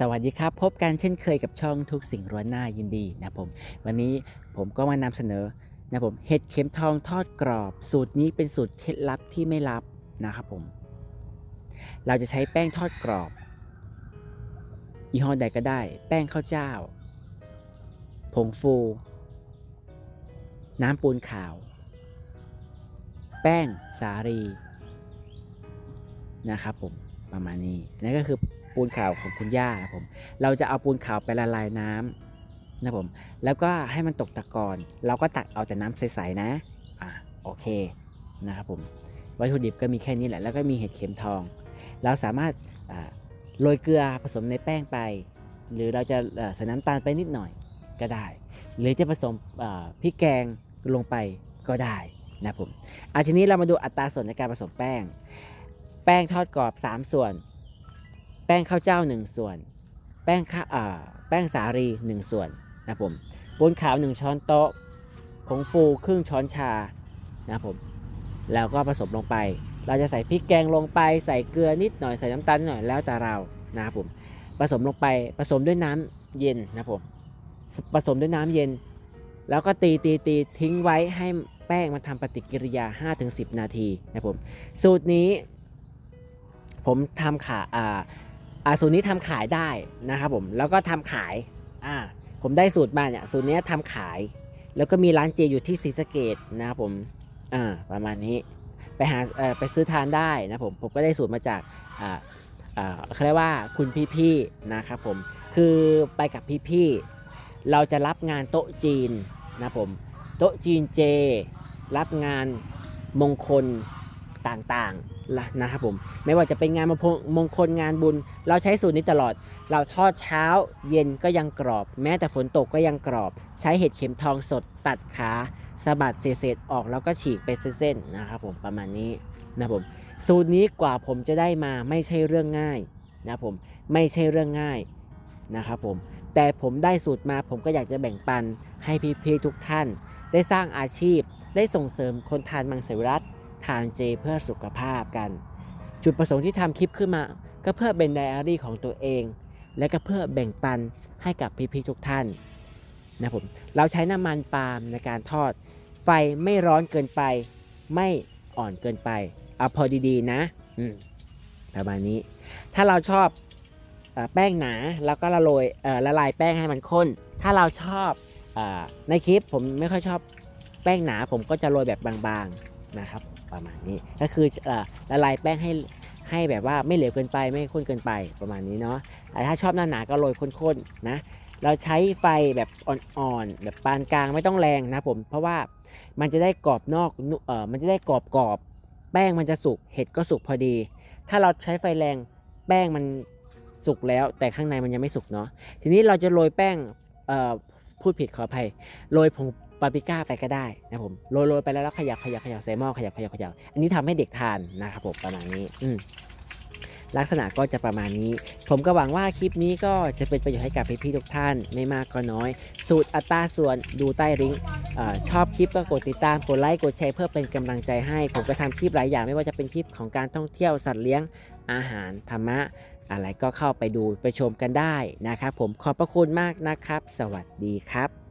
สวัสดีครับ พบกันเช่นเคยกับช่องทุกสิ่งร้วนหน้ายินดีนะผมวันนี้ผมก็มานำเสนอนะผมเห็ดเข็มทองทอดกรอบ สูตรนี้เป็นสูตรเคล็ดลับที่ไม่ลับนะครับผม เราจะใช้แป้งทอดกรอบยี่ห้อใดก็ได้ แป้งข้าวเจ้า ผงฟู น้ำปูนขาว แป้งสาลีนะครับผมประมาณนี้นั่นก็คือ ปูนขาวของคุณย่าครับผมเราจะเอาปูนขาวไปละลายน้ำนะผมแล้วก็ให้มันตกตะกอนเราก็ตักเอาแต่น้ำใสๆนะอะโอเคนะครับผมวัตถุดิบก็มีแค่นี้แหละแล้วก็มีเห็ดเข็มทอง เราสามารถอ่าโรยเกลือผสมในแป้งไป หรือเราจะใส่น้ำตาลไปนิดหน่อยก็ได้ หรือจะผสมอ่าพริกแกงลงไปก็ได้นะผมอะทีนี้เรามาดูอัตราส่วนในการผสมแป้ง แป้งทอดกรอบ 3 ส่วน แป้งข้าวเจ้า 1 ส่วน แป้งข้าอ่าแป้งสาลี1 ส่วนนะผมปูนขาว 1 ช้อนโต๊ะผงฟูครึ่งช้อนชานะผมแล้วก็ผสมลงไป เราจะใส่พริกแกงลงไปใส่เกลือนิดหน่อยใส่น้ำตาลนิดหน่อยแล้วแต่เรานะครับผมผสมลงไปผสมด้วยน้ำเย็นนะผมผสมด้วยน้ำเย็น แล้วก็ตีตีตีทิ้งไว้ให้แป้งมันทำปฏิกิริยา 5-10 นาทีนะผมสูตรนี้ ผมทำขาอ่า อ่าสูตรนี้ทำขายได้นะครับผมแล้วก็ทำขายอ่าผมได้สูตรมาเนี่ยสูตรนี้ยทำขาย แล้วก็มีร้านเจอยู่ที่ศรีสะเกดนะครับผมอ่าประมาณนี้ไปหาเออไปซื้อทานได้นะผมผมก็ได้สูตรมาจากอ่าอ่าเขาเรียกว่าคุณพี่ๆนะครับผมคือไปกับพี่ๆเราจะรับงานโต๊ะจีนนะผมโต๊ะจีนเจ รับงานมงคลต่างๆ นะครับผมไม่ว่าจะเป็นงานมงคลมงคลงานบุญ เราใช้สูตรนี้ตลอด เราทอดเช้าเย็นก็ยังกรอบ แม้แต่ฝนตกก็ยังกรอบ ใช้เห็ดเข็มทองสดตัดขาสะบัดเศษๆออกแล้วก็ฉีกไปเส้นๆนะครับผมประมาณนี้นะผมสูตรนี้กว่าผมจะได้มาไม่ใช่เรื่องง่ายนะผมไม่ใช่เรื่องง่ายนะครับผมแต่ผมได้สูตรมาผมก็อยากจะแบ่งปันให้พี่ๆทุกท่าน ได้สร้างอาชีพ ได้ส่งเสริมคนทานมังสวิรัต ทานเจเพื่อสุขภาพกัน จุดประสงค์ที่ทำคลิปขึ้นมา ก็เพื่อเป็นไดอารี่ของตัวเอง และก็เพื่อแบ่งปันให้กับพี่ๆทุกท่านนะผมเราใช้น้ำมันปาล์มในการทอด ไฟไม่ร้อนเกินไป ไม่อ่อนเกินไป เอาพอดีๆนะประมาณนี้ ถ้าเราชอบอแป้งหนาแล้วก็ละโรยละลายแป้งให้มันข้น ถ้าเราชอบอในคลิปผมไม่ค่อยชอบแป้งหนาผมก็จะโรยแบบบางๆนะครับ ประมาณนี้ ก็คือละลายแป้งให้ให้แบบว่าไม่เหลวเกินไปไม่ข้นเกินไปประมาณนี้เนาะแต่ถ้าชอบหนาหนาๆก็โรยข้นๆนะเราใช้ไฟแบบอ่อนๆแบบปานกลางไม่ต้องแรงนะผมเพราะว่ามันจะได้กรอบนอกเออมันจะได้กรอบกรอบๆแป้งมันจะสุกเห็ดก็สุกพอดี ถ้าเราใช้ไฟแรงแป้งมันสุกแล้ว แต่ข้างในมันยังไม่สุกเนาะทีนี้เราจะโรยแป้งเอ่อพูดผิดขออภัยโรยผง ปาปริก้าไปก็ได้นะผมโรยโรยไปแล้วแล้วขยับขยับขยับใส่หม้อขยับขยับขยับอันนี้ทำให้เด็กทานนะครับผมประมาณนี้อืลักษณะก็จะประมาณนี้ ผมก็หวังว่าคลิปนี้ก็จะเป็นประโยชน์ให้กับพี่ๆทุกท่านไม่มากก็น้อย สูตรอัตราส่วนดูใต้ลิงก์ชอบคลิปก็กดติดตามกดไลค์กดแชร์เพื่อเป็นกำลังใจให้ ผมก็ทำคลิปหลายอย่างไม่ว่าจะเป็นคลิปของการท่องเที่ยวสัตว์เลี้ยงอาหารธรรมะ อะไรก็เข้าไปดูไปชมกันได้นะครับผมขอบพระคุณมากนะครับ สวัสดีครับ